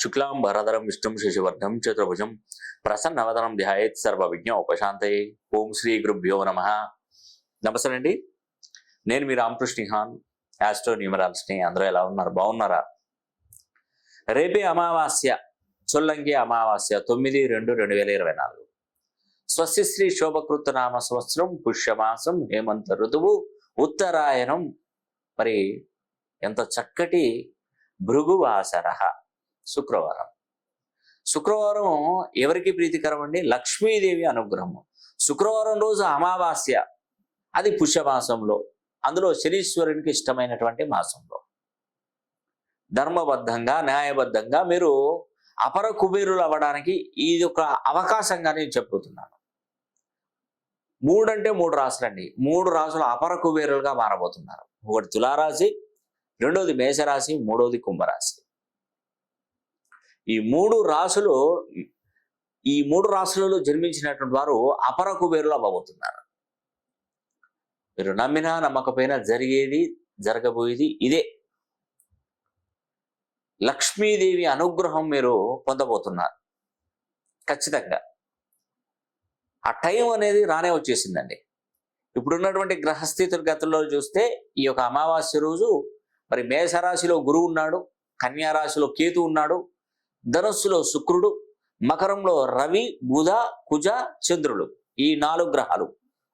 శుక్లాం భరధరం విష్ణుం శశివర్ధం చతుర్భుజం ప్రసన్నవదనం ధ్యాయేత్ సర్వ విజ్ఞ ఉపశాంతయే ఓం శ్రీ గురుభ్యో నమ నమస్తే అండి నేను మీ రామకృష్ణిహాన్ యాస్ట్రో న్యూమరాల్స్ని అందరూ ఎలా ఉన్నారు? బాగున్నారా? రేపే అమావాస్య చొల్లంగి అమావాస్య తొమ్మిది రెండు రెండు వేల ఇరవై నాలుగు. స్వస్తిశ్రీ శోభకృత నామ సంవత్సరం పుష్యమాసం హేమంత ఋతువు ఉత్తరాయణం. మరి ఎంత చక్కటి భృగువాసర శుక్రవారం. శుక్రవారం ఎవరికి ప్రీతికరం అండి లక్ష్మీదేవి అనుగ్రహము. శుక్రవారం రోజు అమావాస్య. అది పుష్యమాసంలో. అందులో శనీశ్వరునికి ఇష్టమైనటువంటి మాసంలో. ధర్మబద్ధంగా న్యాయబద్ధంగా మీరు అపర కుబేరులు అవ్వడానికి ఇది ఒక అవకాశంగా నేను చెప్పుతున్నాను. మూడంటే మూడు రాసులండి. మూడు రాసులు అపర కుబేరులుగా మారబోతున్నారు. ఒకటి తులారాశి రెండోది మేషరాశి మూడోది కుంభరాశి. ఈ మూడు రాసులు ఈ మూడు రాశులలో జన్మించినటువంటి వారు అపర కుబేరులు అవ్వబోతున్నారు. మీరు నమ్మినా నమ్మకపోయినా జరిగేది జరగబోయేది ఇదే. లక్ష్మీదేవి అనుగ్రహం మీరు పొందబోతున్నారు. ఖచ్చితంగా. ఆ టైం అనేది రానే వచ్చేసిందండి. ఇప్పుడున్నటువంటి గ్రహస్థితుల గతంలో చూస్తే ఈ యొక్క అమావాస్య రోజు మరి మేషరాశిలో గురువు ఉన్నాడు కన్యా రాశిలో కేతు ఉన్నాడు ధనుస్సులో శుక్రుడు మకరంలో రవి బుధ కుజ చంద్రుడు ఈ నాలుగు గ్రహాలు.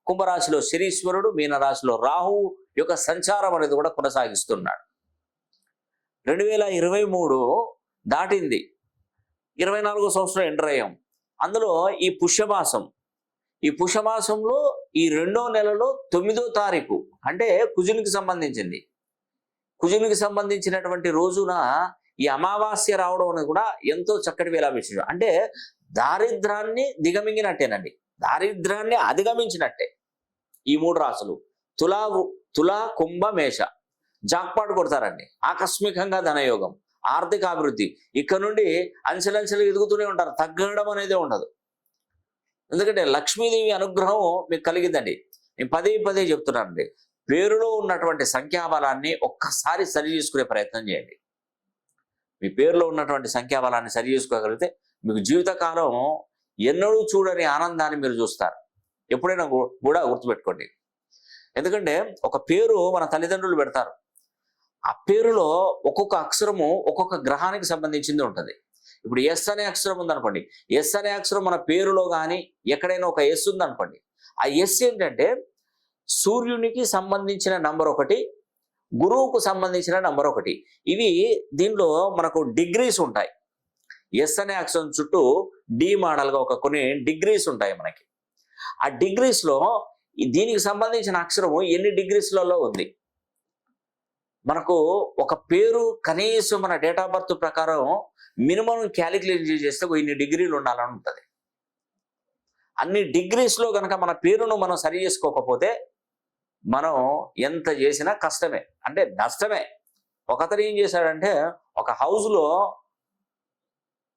కుంభరాశిలో శనీశ్వరుడు మీనరాశిలో రాహువు యొక్క సంచారం అనేది కూడా కొనసాగిస్తున్నాడు. రెండు వేల ఇరవై మూడు దాటింది. ఇరవై నాలుగో సంవత్సరం ఎంటర్ అయ్యాం. అందులో ఈ పుష్యమాసం ఈ పుష్యమాసంలో ఈ రెండో నెలలో తొమ్మిదో తారీఖు అంటే కుజునికి సంబంధించింది. కుజునికి సంబంధించినటువంటి రోజున ఈ అమావాస్య రావడం అనేది కూడా ఎంతో చక్కటి వేలా విషయం అంటే దారిద్రాన్ని దిగమింగినట్టేనండి. దారిద్రాన్ని అధిగమించినట్టే ఈ మూడు రాసులు. తులా తులా కుంభ మేష. జాక్పాటు కొడతారండి. ఆకస్మికంగా ధనయోగం ఆర్థిక అభివృద్ధి. ఇక్కడ నుండి అంచెలంచెలు ఎదుగుతూనే ఉంటారు. తగ్గడం అనేది ఉండదు. ఎందుకంటే లక్ష్మీదేవి అనుగ్రహం మీకు కలిగిందండి నేను పదే పదే చెప్తున్నానండి. పేరులో ఉన్నటువంటి సంఖ్యాబలాన్ని ఒక్కసారి సరి చేసుకునే ప్రయత్నం చేయండి. మీ పేరులో ఉన్నటువంటి సంఖ్యాబలాన్ని సరి చేసుకోగలిగితే మీకు జీవితకాలం ఎన్నడూ చూడని ఆనందాన్ని మీరు చూస్తారు. ఎప్పుడైనా కూడా గుర్తుపెట్టుకోండి. ఎందుకంటే ఒక పేరు మన తల్లిదండ్రులు పెడతారు. ఆ పేరులో ఒక్కొక్క అక్షరము ఒక్కొక్క గ్రహానికి సంబంధించింది ఉంటుంది. ఇప్పుడు ఎస్ అనే అక్షరం ఉందనుకోండి. ఎస్ అనే అక్షరం మన పేరులో కానీ ఎక్కడైనా ఒక ఎస్ ఉందనుకోండి. ఆ ఎస్ ఏంటంటే సూర్యునికి సంబంధించిన నంబర్ ఒకటి గురువుకు సంబంధించిన నంబర్ ఒకటి. ఇవి దీనిలో మనకు డిగ్రీస్ ఉంటాయి. ఎస్ అనే అక్షరం చుట్టూ డి మోడల్గా ఒక కొన్ని డిగ్రీస్ ఉంటాయి మనకి. ఆ డిగ్రీస్లో దీనికి సంబంధించిన అక్షరము ఎన్ని డిగ్రీస్లలో ఉంది? మనకు ఒక పేరు కనీసం మన డేట్ ఆఫ్ బర్త్ ప్రకారం మినిమం క్యాలిక్యులేట్ చేస్తే ఇన్ని డిగ్రీలు ఉండాలని ఉంటుంది. అన్ని డిగ్రీస్లో కనుక మన పేరును మనం సరి చేసుకోకపోతే మనం ఎంత చేసినా కష్టమే. అంటే నష్టమే. ఒకతను ఏం చేశాడంటే ఒక హౌస్లో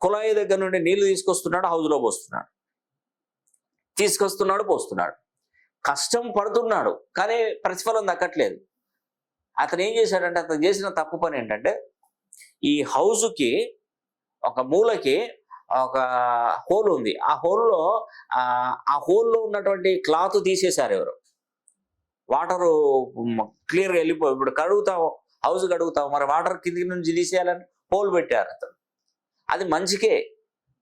కుళాయి దగ్గర నుండి నీళ్ళు తీసుకొస్తున్నాడు హౌస్లో పోస్తున్నాడు. తీసుకొస్తున్నాడు పోస్తున్నాడు. కష్టం పడుతున్నాడు కానీ ప్రతిఫలం దక్కట్లేదు. అతను ఏం చేశాడంటే అతను చేసిన తప్పు పని ఏంటంటే ఈ హౌస్కి ఒక మూలకి ఒక హోల్ ఉంది. ఆ హోల్లో ఆ హోల్లో ఉన్నటువంటి క్లాత్ తీసేశారు ఎవరు? వాటరు క్లియర్గా వెళ్ళిపో ఇప్పుడు కడుగుతావు హౌస్ కడుగుతావు మరి వాటర్ కిందికి నుంచి తీసేయాలని హోల్ పెట్టారు అతను. అది మంచికే.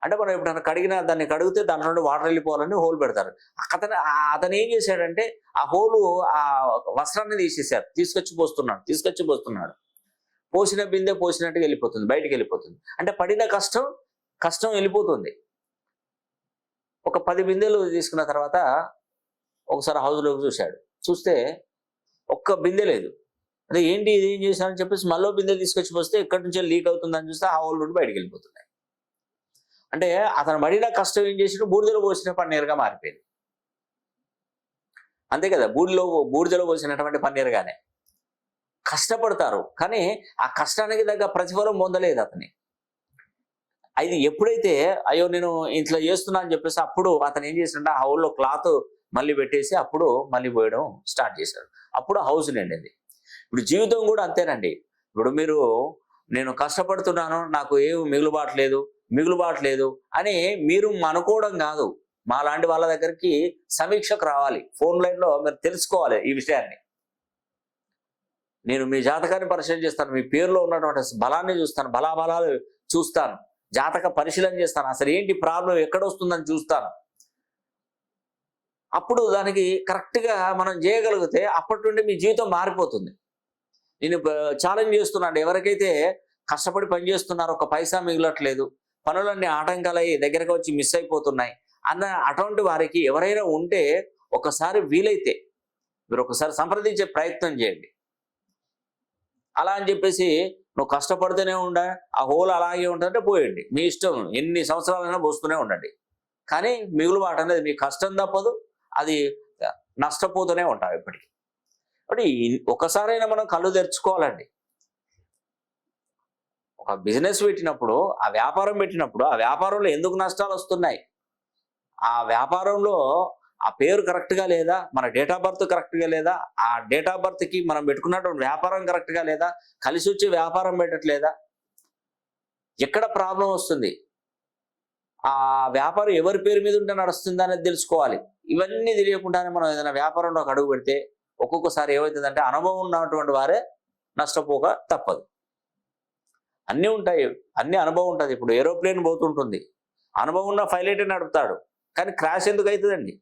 అంటే మనం ఎప్పుడైనా కడిగినా దాన్ని కడిగితే దాని నుండి వాటర్ వెళ్ళిపోవాలని హోల్ పెడతారు. అతను అతను ఏం చేశాడంటే ఆ హోలు ఆ వస్త్రాన్ని తీసేశారు. తీసుకొచ్చి పోస్తున్నాడు తీసుకొచ్చి పోస్తున్నాడు. పోసిన బిందె పోసినట్టుగా వెళ్ళిపోతుంది బయటికి వెళ్ళిపోతుంది. అంటే పడిన కష్టం కష్టం వెళ్ళిపోతుంది. ఒక పది బిందెలు తీసుకున్న తర్వాత ఒకసారి హౌస్లోకి చూశాడు. చూస్తే ఒక్క బిందె లేదు. అదే ఏంటి ఇది ఏం చేశానని చెప్పేసి మళ్ళీ బిందె తీసుకొచ్చి పోస్తే ఎక్కడి నుంచి లీక్ అవుతుందని చూస్తే ఆ హోల్ నుండి బయటికి వెళ్ళిపోతున్నాయి. అంటే అతను పడిన కష్టం ఏం చేసినా బూడిదలో పోసిన పన్నీరుగా మారిపోయింది. అంతే కదా బూడిలో బూడిదలో పోసినటువంటి పన్నీరుగానే. కష్టపడతారు కానీ ఆ కష్టానికి తగ్గ ప్రతిఫలం పొందలేదు అతని. అది ఎప్పుడైతే అయ్యో నేను ఇట్లా చేస్తున్నా అని చెప్పేసి అప్పుడు అతను ఏం చేసిండే ఆ హౌల్లో క్లాత్ మళ్ళీ పెట్టేసి అప్పుడు మళ్ళీ పోయడం స్టార్ట్ చేశాడు అప్పుడు హౌస్ నిండింది. ఇప్పుడు జీవితం కూడా అంతేనండి. ఇప్పుడు మీరు నేను కష్టపడుతున్నాను నాకు ఏమి మిగులుబాటు లేదు మిగులుబాటు లేదు అని మీరు అనుకోవడం కాదు. మా లాంటి వాళ్ళ దగ్గరికి సమీక్షకు రావాలి. ఫోన్ లైన్లో మీరు తెలుసుకోవాలి ఈ విషయాన్ని. నేను మీ జాతకాన్ని పరిశీలన చేస్తాను మీ పేరులో ఉన్నటువంటి బలాన్ని చూస్తాను బలాబలాలు చూస్తాను జాతక పరిశీలన చేస్తాను. అసలు ఏంటి ప్రాబ్లం ఎక్కడ వస్తుందని చూస్తాను. అప్పుడు దానికి కరెక్ట్గా మనం చేయగలిగితే అప్పటి నుండి మీ జీవితం మారిపోతుంది. నేను ఛాలెంజ్ చేస్తున్నాను ఎవరికైతే కష్టపడి పనిచేస్తున్నారు ఒక పైసా మిగలట్లేదు పనులన్నీ ఆటంకాలయ్యి దగ్గరకు వచ్చి మిస్ అయిపోతున్నాయి అన్న అటువంటి వారికి ఎవరైనా ఉంటే ఒకసారి వీలైతే మీరు ఒకసారి సంప్రదించే ప్రయత్నం చేయండి. అలా అని చెప్పేసి నువ్వు కష్టపడితేనే ఉండ ఆ హోల్ అలాగే ఉంటుందంటే పోయండి. మీ ఇష్టం ఎన్ని సంవత్సరాలైనా పోస్తూనే ఉండండి. కానీ మిగులు అనేది మీ కష్టం తప్పదు అది నష్టపోతూనే ఉంటాం ఎప్పటికీ కాబట్టి ఒకసారైనా మనం కళ్ళు తెరుచుకోవాలండి. ఒక బిజినెస్ పెట్టినప్పుడు ఆ వ్యాపారం పెట్టినప్పుడు ఆ వ్యాపారంలో ఎందుకు నష్టాలు వస్తున్నాయి? ఆ వ్యాపారంలో ఆ పేరు కరెక్ట్గా లేదా? మన డేట్ ఆఫ్ బర్త్ కరెక్ట్గా లేదా? ఆ డేట్ ఆఫ్ బర్త్కి మనం పెట్టుకున్నటువంటి వ్యాపారం కరెక్ట్గా లేదా? కలిసి వచ్చి వ్యాపారం పెట్టట్లేదా? ఎక్కడ ప్రాబ్లం వస్తుంది? ఆ వ్యాపారం ఎవరి పేరు మీద ఉంటే నడుస్తుంది అనేది తెలుసుకోవాలి. ఇవన్నీ తెలియకుండానే మనం ఏదైనా వ్యాపారంలో ఒక అడుగు పెడితే ఒక్కొక్కసారి ఏమవుతుందంటే అనుభవం ఉన్నటువంటి వారే నష్టపోక తప్పదు. అన్నీ ఉంటాయి అన్ని అనుభవం ఉంటుంది. ఇప్పుడు ఏరోప్లేన్ పోతుంటుంది. అనుభవం ఉన్న పైలటే నడుపుతాడు. కానీ క్రాష్ ఎందుకు అవుతుందండి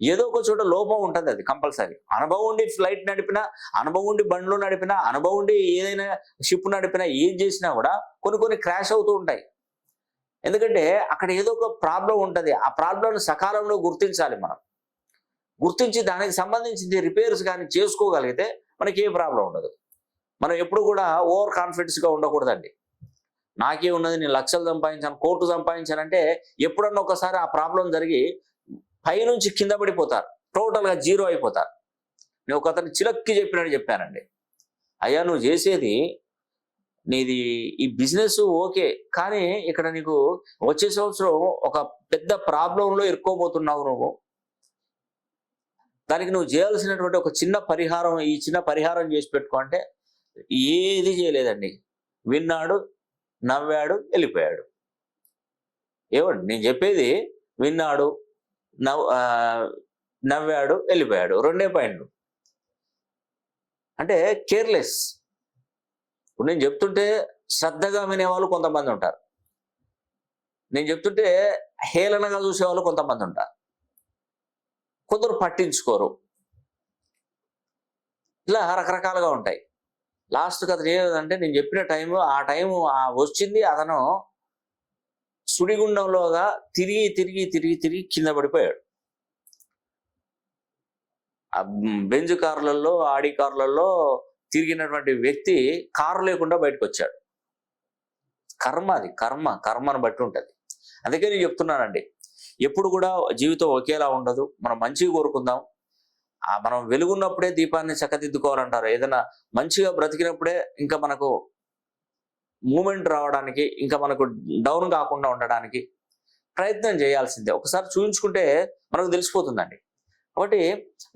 ఏదో ఒక చోట లోపం ఉంటుంది అది కంపల్సరీ. అనుభవం ఉండి ఫ్లైట్ నడిపినా అనుభవం ఉండి బండ్లు నడిపినా అనుభవం ఉండి ఏదైనా షిప్ నడిపినా ఏం చేసినా కూడా కొన్ని కొన్ని క్రాష్ అవుతూ ఉంటాయి. ఎందుకంటే అక్కడ ఏదో ఒక ప్రాబ్లం ఉంటుంది. ఆ ప్రాబ్లంను సకాలంలో గుర్తించాలి మనం. గుర్తించి దానికి సంబంధించింది రిపేర్స్ కానీ చేసుకోగలిగితే మనకి ఏ ప్రాబ్లం ఉండదు. మనం ఎప్పుడు కూడా ఓవర్ కాన్ఫిడెన్స్గా ఉండకూడదండి. నాకే ఉన్నది నేను లక్షలు సంపాదించాను కోట్లు సంపాదించానంటే ఎప్పుడన్నా ఒకసారి ఆ ప్రాబ్లం జరిగి పైనుంచి కింద పడిపోతారు. టోటల్గా జీరో అయిపోతారు. నేను ఒక అతను చిలక్కి చెప్పినట్టు చెప్పానండి. అయ్యా నువ్వు చేసేది నీది ఈ బిజినెస్ ఓకే కానీ ఇక్కడ నీకు వచ్చే సంవత్సరం ఒక పెద్ద ప్రాబ్లంలో ఇరుక్కోబోతున్నావు నువ్వు. దానికి నువ్వు చేయాల్సినటువంటి ఒక చిన్న పరిహారం ఈ చిన్న పరిహారం చేసి పెట్టుకో అంటే ఏది చేయలేదండి. విన్నాడు నవ్వాడు వెళ్ళిపోయాడు. ఏమండి నేను చెప్పేది విన్నాడు నవ్ నవ్వాడు వెళ్ళిపోయాడు. రెండే పాయింట్లు. అంటే కేర్లెస్. ఇప్పుడు నేను చెప్తుంటే శ్రద్ధగా వినేవాళ్ళు కొంతమంది ఉంటారు. నేను చెప్తుంటే హేళనగా చూసేవాళ్ళు కొంతమంది ఉంటారు. కొందరు పట్టించుకోరు. ఇలా రకరకాలుగా ఉంటాయి. లాస్ట్కి అతను ఏదంటే నేను చెప్పిన టైం ఆ టైం వచ్చింది అతను సుడిగుండంలోగా తిరిగి తిరిగి తిరిగి తిరిగి కింద పడిపోయాడు. ఆ బెంజ్ కార్లలో ఆడి కార్లలో తిరిగినటువంటి వ్యక్తి కారు లేకుండా బయటకు వచ్చాడు కర్మ అది కర్మ కర్మను బట్టి ఉంటుంది. అందుకే నేను చెప్తున్నానండి ఎప్పుడు కూడా జీవితం ఒకేలా ఉండదు. మనం మంచిగా కోరుకుందాం. మనం వెలుగున్నప్పుడే దీపాన్ని చక్కదిద్దుకోవాలంటారు. ఏదైనా మంచిగా బ్రతికినప్పుడే ఇంకా మనకు మూమెంట్ రావడానికి ఇంకా మనకు డౌన్ కాకుండా ఉండడానికి ప్రయత్నం చేయాల్సిందే. ఒకసారి చూపించుకుంటే మనకు తెలిసిపోతుందండి. కాబట్టి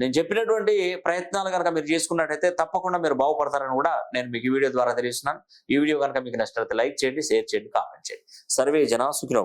నేను చెప్పినటువంటి ప్రయత్నాలు కనుక మీరు చేసుకున్నట్టయితే తప్పకుండా మీరు బాగుపడతారని కూడా నేను మీకు ఈ వీడియో ద్వారా తెలియజేస్తున్నాను. ఈ వీడియో కనుక మీకు నచ్చినట్లయితే లైక్ చేయండి షేర్ చేయండి కామెంట్ చేయండి. సర్వే జన సుఖినో